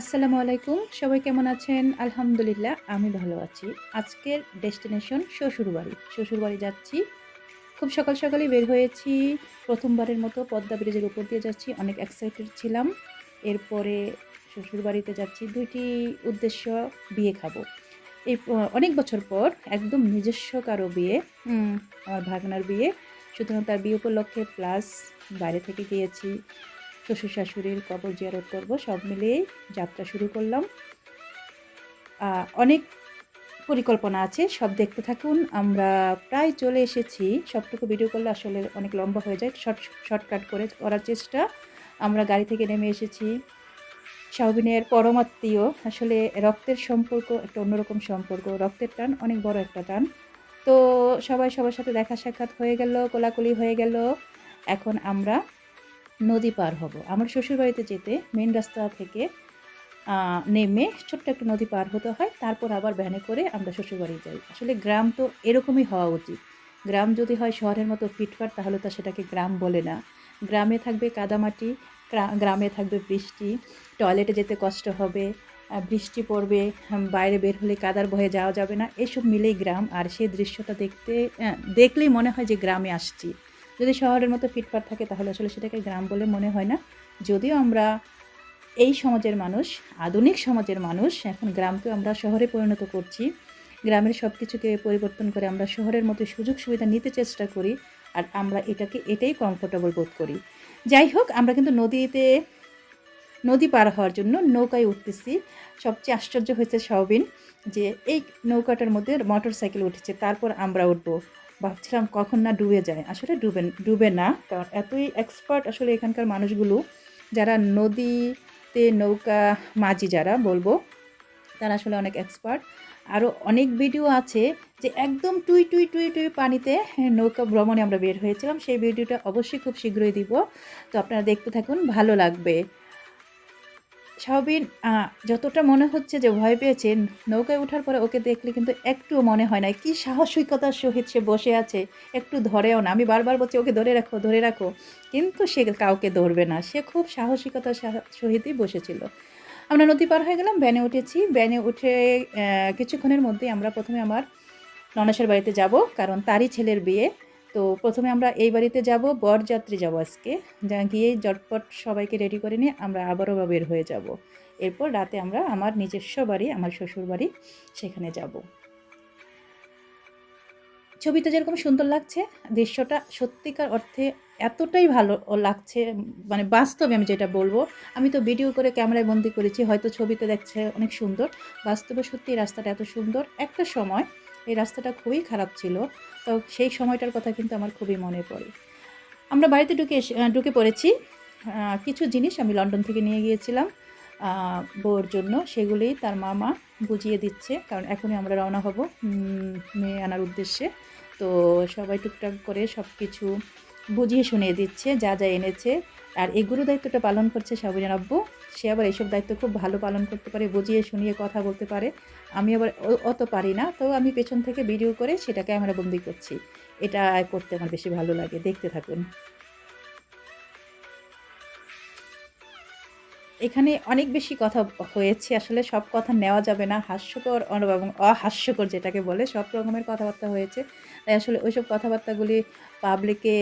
আসসালামু আলাইকুম। সবাই কেমন আছেন? আলহামদুলিল্লাহ, আমি ভালো আছি। আজকের ডেস্টিনেশন শ্বশুরবাড়ি। শ্বশুরবাড়ি যাচ্ছি। খুব সকাল সকালই বের হয়েছি। প্রথমবারের মতো পদ্মা ব্রিজের উপর দিয়ে যাচ্ছি। অনেক এক্সাইটেড ছিলাম। এরপরে শ্বশুরবাড়িতে যাচ্ছি। দুইটি উদ্দেশ্য বিয়ে খাব। এই অনেক বছর পর একদম নিজস্ব কারও বিয়ে আমার ভাগনার বিয়ে। সুতরাং তার বিয়ে উপলক্ষে প্লাস বাইরে থেকে গিয়েছি। শ্বশুর শাশুড়ির কবর জিয়ারত করব, সব মিলিয়েই যাত্রা শুরু করলাম। অনেক পরিকল্পনা আছে, সব দেখতে থাকুন। আমরা প্রায় চলে এসেছি। সবটুকু ভিডিও করলে আসলে অনেক লম্বা হয়ে যায়, শর্ট, শর্টকাট করে করার চেষ্টা। আমরা গাড়ি থেকে নেমে এসেছি। শাহবিনের পরমাত্মীয়, আসলে রক্তের সম্পর্ক একটা অন্যরকম সম্পর্ক, রক্তের টান অনেক বড় একটা টান। তো সবাই সবার সাথে দেখা সাক্ষাৎ হয়ে গেল, কোলাকুলি হয়ে গেল। এখন আমরা নদী পার হব। আমার শ্বশুরবাড়িতে যেতে মেন রাস্তা থেকে নেমে ছোট্ট একটা নদী পার হতে হয়, তারপর আবার ভ্যানে করে আমরা শ্বশুরবাড়ি যাই। আসলে গ্রাম তো এরকমই হওয়া উচিত। গ্রাম যদি হয় শহরের মতো ফিটফাট, তাহলে তো সেটাকে গ্রাম বলে না। গ্রামে থাকবে কাদামাটি গ্রামে থাকবে বৃষ্টি টয়লেটে যেতে কষ্ট হবে বৃষ্টি পড়বে বাইরে বের হলে কাদার বয়ে যাওয়া যাবে না। এসব মিলেই গ্রাম। আর সেই দৃশ্যটা দেখতে দেখলেই মনে হয় যে গ্রামে আসছি। যদি শহরের মতো ফিটফাট থাকে, তাহলে আসলে সেটাকে গ্রাম বলে মনে হয় না। যদিও আমরা এই সমাজের মানুষ, আধুনিক সমাজের মানুষ, এখন গ্রামকে আমরা শহরে পরিণত করছি। গ্রামের সব কিছুকে পরিবর্তন করে আমরা শহরের মতো সুযোগ সুবিধা নিতে চেষ্টা করি আর আমরা এটাকে, এটাই কমফোর্টেবল বোধ করি। যাই হোক, আমরা কিন্তু নদীতে, নদী পার হওয়ার জন্য নৌকায় উঠতেছি। সবচেয়ে আশ্চর্য হয়েছে সবিন যে এই নৌকাটার মধ্যে মোটর সাইকেল উঠেছে, তারপর আমরা উঠবো। ভাবছিলাম কখন না ডুবে যায়। আসলে ডুবে ডুবে না, কারণ এতই এক্সপার্ট আসলে এখানকার মানুষগুলো, যারা নদীতে নৌকা মাঝি যারা বলব, তারা আসলে অনেক এক্সপার্ট আরও অনেক ভিডিও আছে যে একদম টুই টুই টুই টুই পানিতে নৌকা ভ্রমণে আমরা বের হয়েছিলাম। সেই ভিডিওটা অবশ্যই খুব শীঘ্রই দিব। তো আপনারা দেখতে থাকুন, ভালো লাগবে। স্বাভাবিক যতটা মনে হচ্ছে যে ভয় পেয়েছেন নৌকায় ওঠার পরে ওকে দেখলে কিন্তু একটুও মনে হয় না। কি সাহসিকতার সহিত সে বসে আছে, একটু ধরেও না। আমি বারবার বলছি, ওকে ধরে রাখো ধরে রাখো। কিন্তু সে কাউকে ধরবে না। সে খুব সাহসিকতার সাহ- সহিতই বসেছিল। আমরা নদী পার হয়ে গেলাম, ভ্যানে উঠেছি। ভ্যানে উঠে কিছুক্ষণের মধ্যেই আমরা প্রথমে আমার ননাসের বাড়িতে যাব, কারণ তারই ছেলের বিয়ে। তো প্রথমে আমরা এই বাড়িতে যাব, বরযাত্রী যাব আজকে। যা গিয়ে জটপট সবাইকে রেডি করে নিয়ে আমরা আবারও বের হয়ে যাব। এরপর রাতে আমরা আমার নিজস্ব বাড়ি, আমার শ্বশুর বাড়ি সেখানে যাব। ছবিতে যেরকম সুন্দর লাগছে, দৃশ্যটা সত্যিকার অর্থে এতটাই ভালো লাগছে মানে বাস্তবে আমি যেটা বলব, আমি তো ভিডিও করে ক্যামেরায় বন্দি করেছি, হয়তো ছবিতে দেখছে অনেক সুন্দর। বাস্তবে সত্যি রাস্তাটা এত সুন্দর। একটা সময় এই রাস্তাটা খুবই খারাপ ছিল। তো সেই সময়টার কথা কিন্তু আমার খুবই মনে পড়ে। আমরা বাড়িতে ঢুকে ঢুকে পড়েছি। কিছু জিনিস আমি লন্ডন থেকে নিয়ে গিয়েছিলাম। বউর জন্য। সেগুলি তার মামা বুঝিয়ে দিচ্ছে। কারণ এখনই আমরা রওনা হব মেয়ে আনার উদ্দেশ্যে। তো সবাই টুকটাক করে সব কিছু বুঝিয়ে শুনিয়ে দিচ্ছে, যা যা এনেছে। আর এই গুরু দায়িত্বটা পালন করছে সাবুজান আব্বু। সে আবার এইসব দায়িত্ব খুব ভালো পালন করতে পারে, বুঝিয়ে শুনিয়ে কথা বলতে পারে। আমি আবার অত পারি না, তো আমি পেছন থেকে ভিডিও করে সেটা ক্যামেরা বন্দি করছি। এটা করতে আমার বেশি ভালো লাগে, দেখতে থাকুন। এখানে অনেক বেশি কথা হয়েছে, আসলে সব কথা নেওয়া যাবে না, হাস্যকর এবং অহাস্যকর যেটাকে বলে, সব রকমের কথাবার্তা হয়েছে। তাই আসলে ওইসব কথাবার্তাগুলি পাবলিকে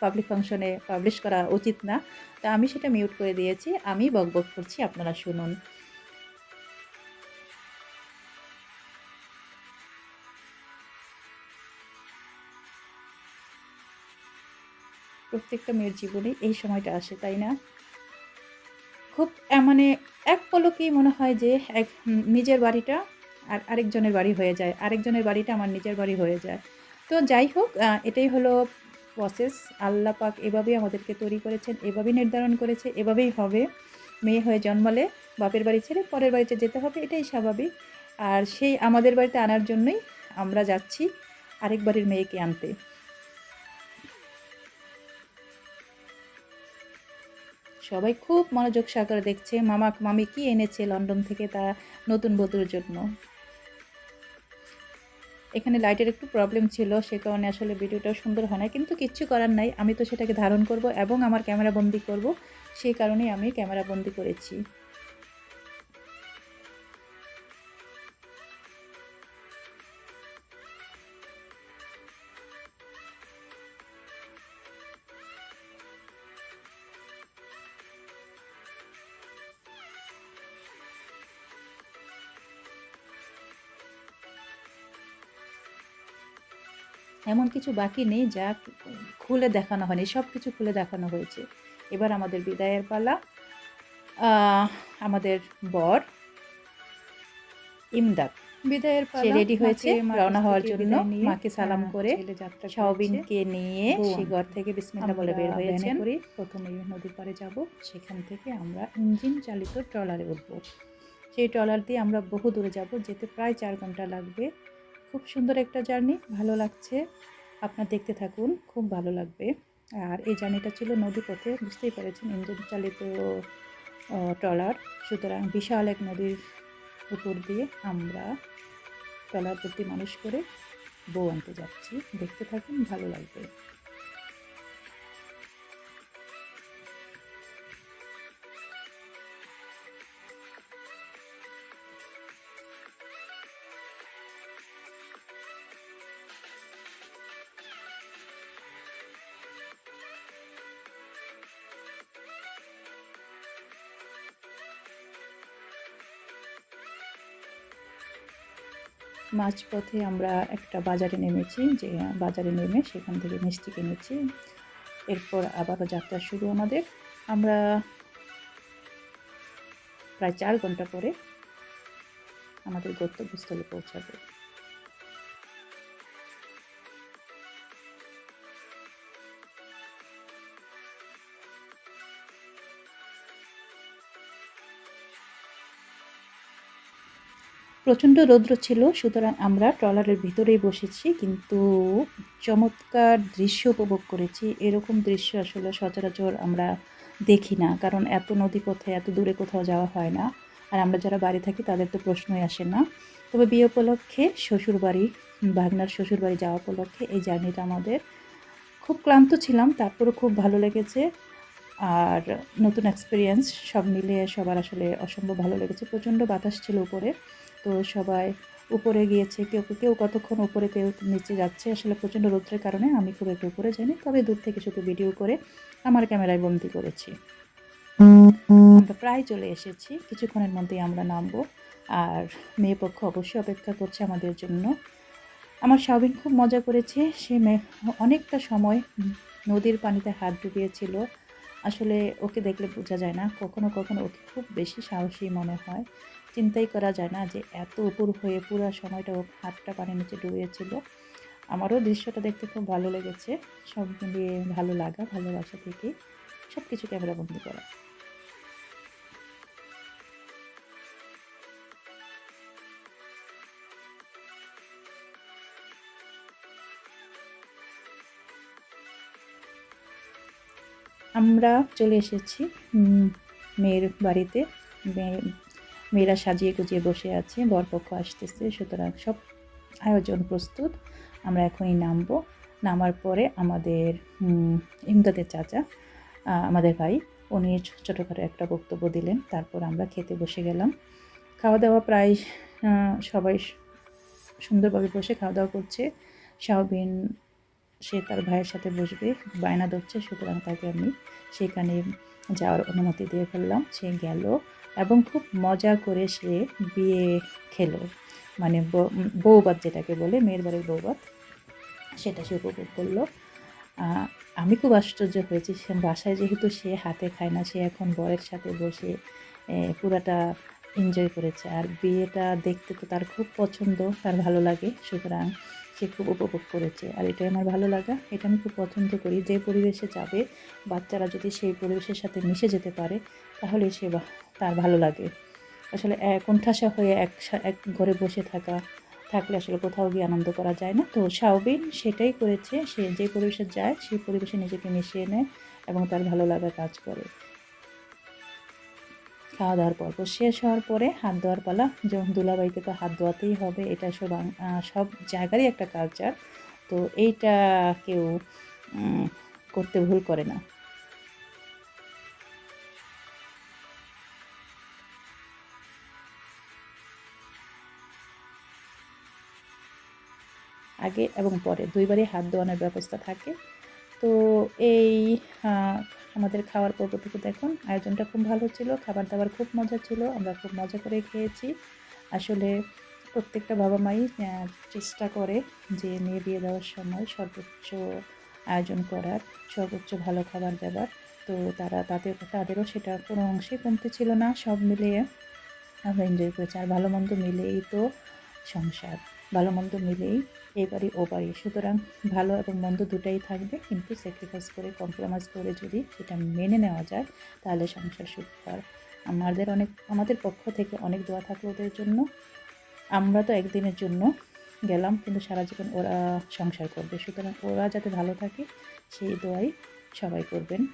পাবলিক ফাংশনে পাবলিশ করা উচিত না। তা আমি সেটা মিউট করে দিয়েছি। আমি বকবক করছি, আপনারা শুনুন। প্রত্যেকটা মেয়ের জীবনে এই সময়টা আসে, তাই না? খুব মানে এক পলকেই মনে হয় যে এক নিজের বাড়িটা আর আরেকজনের বাড়ি হয়ে যায়। আরেকজনের বাড়িটা আমার নিজের বাড়ি হয়ে যায়। তো যাই হোক এটাই হলো প্রসেস আল্লাহ পাক এভাবেই আমাদেরকে তৈরি করেছেন, এভাবেই নির্ধারণ করেছে, এভাবেই হবে। মেয়ে হয়ে জন্মালে বাপের বাড়ি ছেড়ে পরের বাড়িতে যেতে হবে, এটাই স্বাভাবিক। আর সেই আমাদের বাড়িতে আনার জন্যই আমরা যাচ্ছি আরেক বাড়ির মেয়েকে আনতে। সবাই খুব মনোযোগ সহকারে দেখছে, মামা, মামি কি এনেছে লন্ডন থেকে তা নতুন বধুর জন্য। এখানে লাইটের একটু প্রবলেম ছিল, সে কারণে আসলে ভিডিওটা সুন্দর হয় না কিন্তু কিচ্ছু করার নাই। আমি তো সেটাকে ধারণ করব এবং আমার ক্যামেরা বন্দি করব। সেই কারণেই আমি ক্যামেরা বন্দি করেছি। এমন কিছু বাকি নেই যা খুলে দেখানো হয়নি সব কিছু খুলে দেখানো হয়েছে। এবার আমাদের বিদায়ের পালা। আমাদের বর ইমদাদ বিদায়ের সে রেডি হয়েছে রওনা হওয়ার জন্য। মাকে সালাম করে। শাওবিনকে নিয়ে বউ সে ঘর থেকে বিসমিল্লা বলে বের হয়েছেন। প্রথমে নদীর পাড়ে যাব। সেখান থেকে আমরা ইঞ্জিন চালিত ট্রলারে উঠব। সেই ট্রলার দিয়ে আমরা বহু দূরে যাব যেতে প্রায় চার ঘণ্টা লাগবে। খুব সুন্দর একটা জার্নি, ভালো লাগছে। আপনার দেখতে থাকুন, খুব ভালো লাগবে। আর এই জার্নিটা ছিল নদী পথে বুঝতেই পেরেছেন ইঞ্জিন চালিত ট্রলার। সুতরাং বিশাল এক নদীর উপর দিয়ে আমরা ট্রলার প্রতি মানুষ করে বউ আনতে যাচ্ছি। দেখতে থাকুন, ভালো লাগবে। মাঝপথে আমরা একটা বাজারে নেমেছি, যে বাজারে নেমে সেখান থেকে মিষ্টি কিনেছি। এরপর আবারও যাত্রা শুরু আমাদের। আমরা প্রায় চার ঘণ্টা পরে আমাদের গন্তব্যস্থলে পৌঁছাবো। প্রচণ্ড রৌদ্র ছিল, সুতরাং আমরা ট্রলারের ভিতরেই বসেছি, কিন্তু চমৎকার দৃশ্য উপভোগ করেছি। এরকম দৃশ্য আসলে সচরাচর আমরা দেখি না, কারণ এত নদীপথে, এত দূরে কোথাও যাওয়া হয় না। আর আমরা যারা বাড়ি থাকি, তাদের তো প্রশ্নই আসে না। তবে বিয়ে উপলক্ষে শ্বশুরবাড়ি বাগনার শ্বশুরবাড়ি যাওয়া উপলক্ষে এই জার্নিটা আমাদের খুব ক্লান্ত ছিলাম, তারপরও খুব ভালো লেগেছে। আর নতুন এক্সপিরিয়েন্স সব মিলিয়ে সবার আসলে অসম্ভব ভালো লেগেছে। প্রচণ্ড বাতাস ছিল উপরে। তো সবাই উপরে গিয়েছে, কেউ কেউ কতক্ষণ উপরে, কেউ নিচে যাচ্ছে। আসলে প্রচণ্ড রৌদ্রের কারণে আমি খুব একটু উপরে যাইনি, তবে দূর থেকে শুধু ভিডিও করে আমার ক্যামেরায় বন্দি করেছি। আমরা প্রায় চলে এসেছি, কিছুক্ষণের মধ্যেই আমরা নামবো। আর মেয়ে পক্ষ অবশ্যই অপেক্ষা করছে আমাদের জন্য। আমার স্বামী খুব মজা করেছে, সে অনেকটা সময় নদীর পানিতে হাত ডুবিয়েছিল। আসলে ওকে দেখলে বোঝা যায় না। কখনো কখনো ওকে খুব বেশি সাহসী মনে হয়। চিন্তাই করা যায় না যে এত উপর হয়ে পুরো সময়টা ও হাতটা পানির নিচে ডুবেছিল আমারও দৃশ্যটা দেখতে খুব ভালো লেগেছে। সব মিলিয়ে ভালো লাগা, ভালোবাসা থেকে সব কিছু ক্যামেরাবন্দি করা। আমরা চলে এসেছি মেয়ের বাড়িতে। মেয়ে, মেয়েরা সাজিয়ে গুজিয়ে বসে আছে, বরপক্ষ আসতেছে, সুতরাং সব আয়োজন প্রস্তুত। আমরা এখনই নামবো। নামার পরে আমাদের ইমদাদের চাচা আমাদের ভাই, উনি ছোটোখাটো একটা বক্তব্য দিলেন, তারপর আমরা খেতে বসে গেলাম। খাওয়া দাওয়া প্রায় সবাই সুন্দরভাবে বসে খাওয়া দাওয়া করছে। শাওবিন সে তার ভাইয়ের সাথে বসবে বায়না ধরছে সুতরাং তাকে আমি সেখানে যাওয়ার অনুমতি দিয়ে ফেললাম। সে গেল এবং খুব মজা করে সে বিয়ে খেলো। মানে ব- উম, যেটাকে বলে মেয়ের বাড়ির বৌবাত সেটা সে উপভোগ করল। আমি খুব আশ্চর্য হয়েছি। সে বাসায় যেহেতু সে হাতে খায় না সে এখন বরের সাথে বসে পুরাটা এনজয় করেছে। আর বিয়েটা দেখতে তো তার খুব পছন্দ তার ভালো লাগে। সুতরাং সে খুব উপভোগ করেছে। আর এটাই আমার ভালো লাগা। এটা আমি খুব পছন্দ করি। যে পরিবেশে যাবে, বাচ্চারা যদি সেই পরিবেশের সাথে মিশে যেতে পারে, তাহলে সে তার ভালো লাগে। আসলে কোণঠাসা হয়ে এক এক ঘরে বসে থাকা, থাকলে আসলে কোথাও গিয়ে আনন্দ করা যায় না। তো শাওবিন সেটাই করেছে। সে যে পরিবেশে যায়, সেই পরিবেশে নিজেকে মিশিয়ে নেয় এবং তার ভালো লাগা কাজ করে। খাওয়া দাওয়ার পর্ব শেষ হওয়ার পরে হাত ধোয়ার পালা যেমন দুলাবাইকে তো হাত ধোয়াতেই হবে, এটা সব সব জায়গারই একটা কালচার তো এইটা কেউ করতে ভুল করে না। আগে এবং পরে, দুইবারই হাত ধোয়ানোর ব্যবস্থা থাকে। তো এই আমাদের খাওয়ার পর্বটুকু দেখুন, আয়োজনটা খুব ভালো ছিল খাবার দাবার খুব মজা ছিল, আমরা খুব মজা করে খেয়েছি। আসলে প্রত্যেকটা বাবা মাই চেষ্টা করে যে মেয়ে বিয়ে দেওয়ার সময় সর্বোচ্চ আয়োজন করার, সর্বোচ্চ ভালো খাবার দাবার। তো তারা তাদের, তাদেরও সেটা কোনো অংশে কমতে ছিল না, সব মিলিয়ে আমরা এনজয় করেছি। আর ভালো মন্দ মিলেই তো সংসার। ভালো মন্দ মিলেই এই বাড়ি ও বাড়ি সুতরাং ভালো এবং মন্দ দুটাই থাকবে, কিন্তু স্যাক্রিফাইস করে কম্প্রোমাইজ করে যদি সেটা মেনে নেওয়া যায়, তাহলে সংসার সুখকর। আমাদের অনেক, আমাদের পক্ষ থেকে অনেক দোয়া থাকল ওদের জন্য। আমরা তো একদিনের জন্য গেলাম, কিন্তু সারা জীবন ওরা সংসার করবে। সুতরাং ওরা যাতে ভালো থাকে, সেই দোয়াই সবাই করবেন।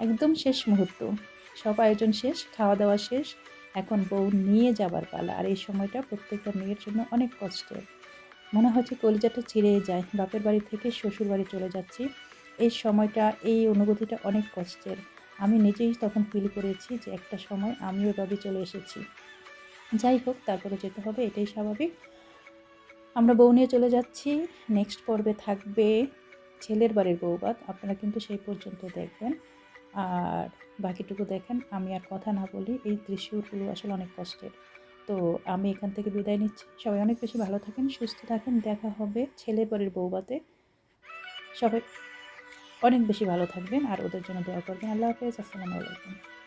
একদম শেষ মুহূর্ত। সব আয়োজন শেষ খাওয়া দাওয়া শেষ। এখন বউ নিয়ে যাবার পালা। আর এই সময়টা প্রত্যেকটা মেয়ের জন্য অনেক কষ্টের। মনে হচ্ছে কলিজাটা ছিঁড়ে যায়। বাপের বাড়ি থেকে শ্বশুর বাড়ি চলে যাচ্ছি। এই সময়টা, এই অনুভূতিটা অনেক কষ্টের। আমি নিজেই তখন ফিল করেছি যে একটা সময় আমিও এভাবে চলে এসেছি। যাই হোক, তারপরে যেতে হবে, এটাই স্বাভাবিক। আমরা বউ নিয়ে চলে যাচ্ছি। নেক্সট পর্বে থাকবে ছেলের বাড়ির বউবাদ আপনারা কিন্তু সেই পর্যন্ত দেখবেন। আর বাকিটুকু দেখেন, আমি আর কথা না বলি এই দৃশ্যগুলো আসলে অনেক কষ্টের। তো আমি এখান থেকে বিদায় নিচ্ছি। সবাই অনেক বেশি ভালো থাকেন, সুস্থ থাকেন। দেখা হবে ছেলে পরের বৌবাতে সবাই অনেক বেশি ভালো থাকবেন আর ওদের জন্য দোয়া করবেন। আল্লাহ হাফেজ। আসসালামু আলাইকুম।